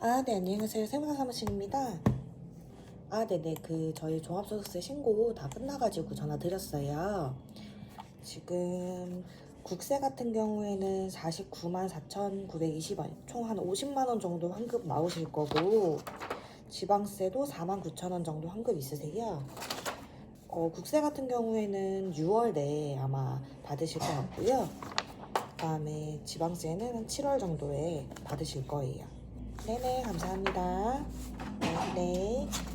아, 네, 안녕하세요. 사무실입니다. 아, 네네. 그, 저희 종합소득세 신고 다 끝나가지고 전화 드렸어요. 지금 국세 같은 경우에는 49만 4,920원, 총 한 50만 원 정도 환급 나오실 거고, 지방세도 4만 9천 원 정도 환급 있으세요. 어, 국세 같은 경우에는 6월 내에 아마 받으실 것 같고요. 그 다음에 지방세는 한 7월 정도에 받으실 거예요. 네네, 감사합니다. 네, 네. 네,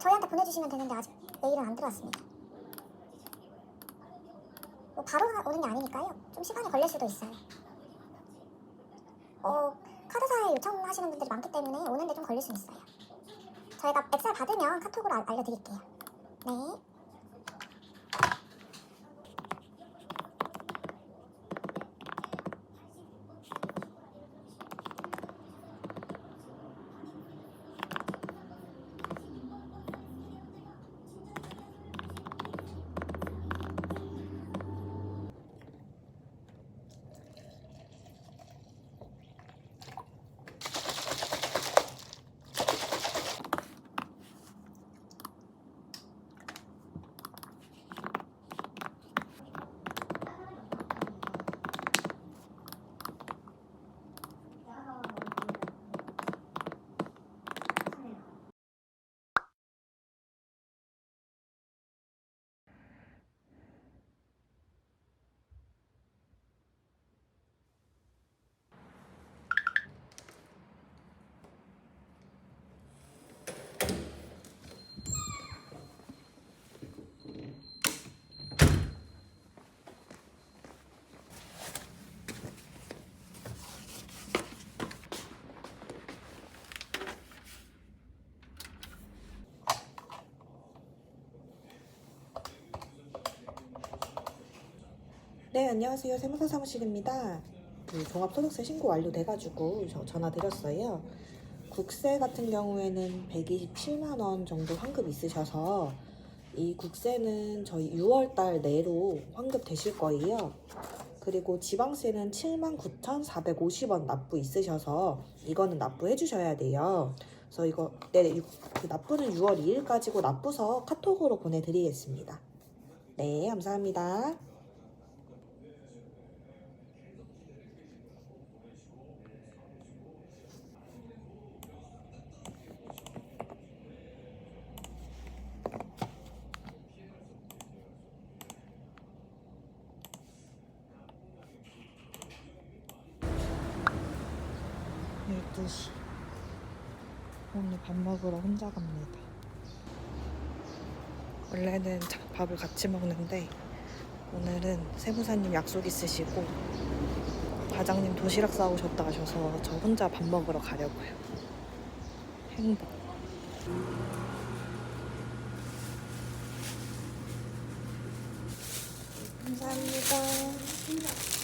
저희한테 보내주시면 되는데 아직 메일은 안 들어왔습니다. 뭐 바로 오는 게 아니니까요. 좀 시간이 걸릴 수도 있어요. 어, 카드사에 요청하시는 분들이 많기 때문에 오는데 좀 걸릴 수 있어요. 저희가 엑셀 받으면 카톡으로 알- 알려드릴게요. 네. 네, 안녕하세요. 세무사 사무실입니다. 그 종합소득세 신고 완료돼가지고 저 전화 드렸어요. 국세 같은 경우에는 127만 원 정도 환급 있으셔서 이 국세는 저희 6월 달 내로 환급 되실 거예요. 그리고 지방세는 7만 9,450원 납부 있으셔서 이거는 납부해 주셔야 돼요. 그래서 이거 네, 유- 그 납부는 6월 2일까지고 납부서 카톡으로 보내드리겠습니다. 네, 감사합니다. 열두 시 오늘 밥 먹으러 혼자 갑니다. 원래는 자- 밥을 같이 먹는데 오늘은 세무사님 약속 있으시고 과장님 도시락 싸오셨다 하셔서 저 혼자 밥 먹으러 가려고요. 행복. 감사합니다.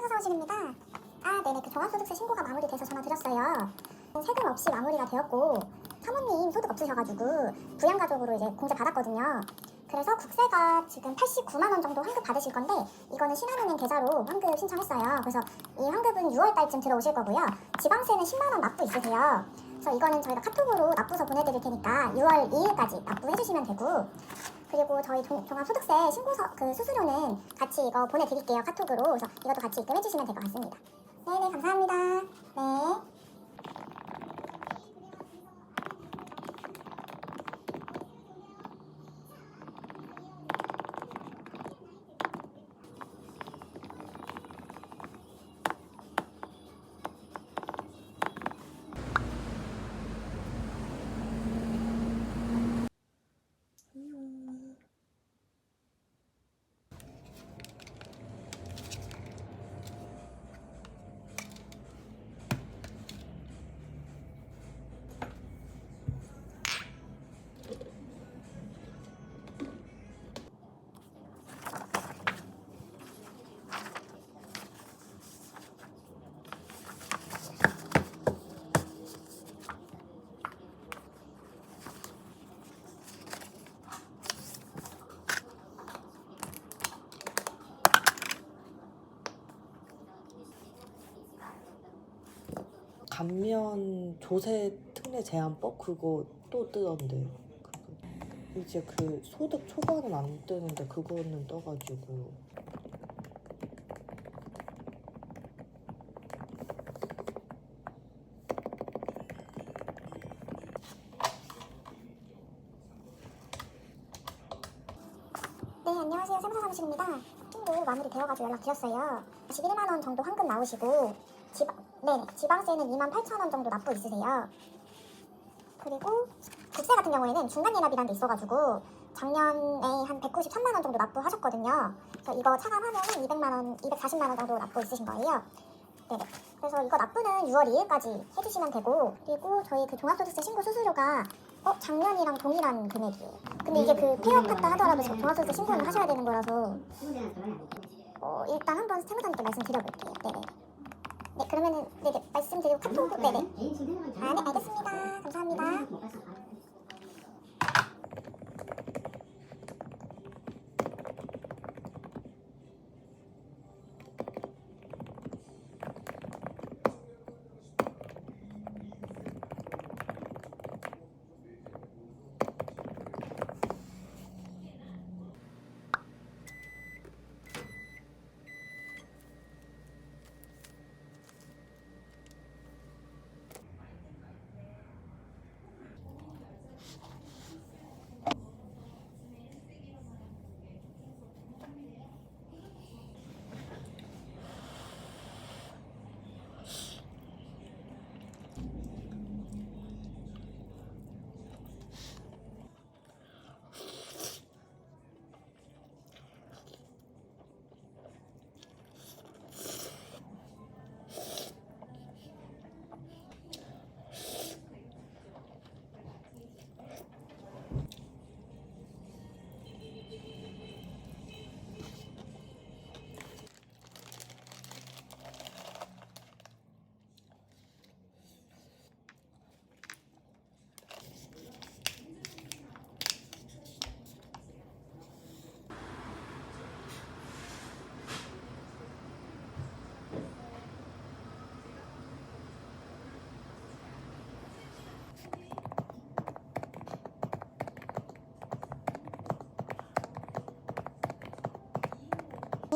사무실입니다. 아, 네네. 그 종합소득세 신고가 마무리돼서 전화 드렸어요. 세금 없이 마무리가 되었고 사모님 소득 없으셔가지고 부양가족으로 이제 공제 받았거든요. 그래서 국세가 지금 89만 원 정도 환급 받으실 건데 이거는 신한은행 계좌로 환급 신청했어요. 그래서 이 환급은 6월 달쯤 들어오실 거고요. 지방세는 10만 원 납부 있으세요. 그래서 이거는 저희가 카톡으로 납부서 보내드릴 테니까 6월 2일까지 납부해주시면 되고 그리고 저희 종, 종합소득세 신고서 그 수수료는 같이 이거 보내드릴게요 카톡으로 그래서 이것도 같이 입금해주시면 될 것 같습니다. 네네 감사합니다. 네. 감면 조세 특례 제한법 그거 또 뜨던데 그거. 이제 그 소득 초과는 안 뜨는데 그거는 떠가지고 네, 안녕하세요. 세무사 사무실입니다. 신고 마무리 되어가지고 연락 드렸어요. 11만 원 정도 환급 나오시고 지방, 네, 지방세는 2만 8천 원 정도 납부 있으세요. 그리고 국세 같은 경우에는 중간 예납이라는 게 있어가지고 작년에 한 193만 원 정도 납부하셨거든요. 그래서 이거 차감하면 200만 원, 240만 원 정도 납부 있으신 거예요. 네네. 그래서 이거 납부는 6월 2일까지 해주시면 되고 그리고 저희 그 종합소득세 신고 수수료가 어 작년이랑 동일한 금액이에요. 근데 이게 그 폐업했다 하더라도 종합소득세 신고는 하셔야 되는 거라서 어 일단 한번 세무사님께 말씀드려볼게요. 네네. 네 그러면은 네 네 말씀드리고 카톡 네네. 아 네 알겠습니다. 감사합니다.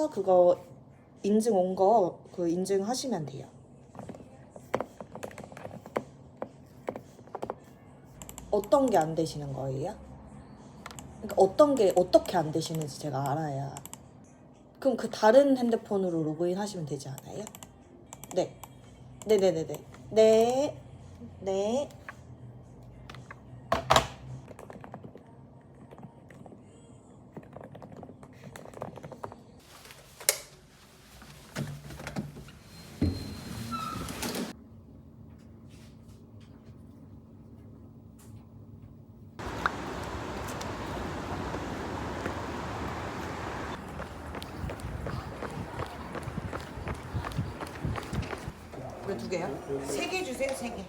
그거 인증 온 거 그 인증하시면 돼요. 어떤 게 안 되시는 거예요? 그러니까 어떤 게 어떻게 안 되시는지 제가 알아야. 그럼 그 다른 핸드폰으로 로그인 하시면 되지 않아요? 네. 네네네네. 네. 네. 두 개요? 세 개 주세요, 세 개.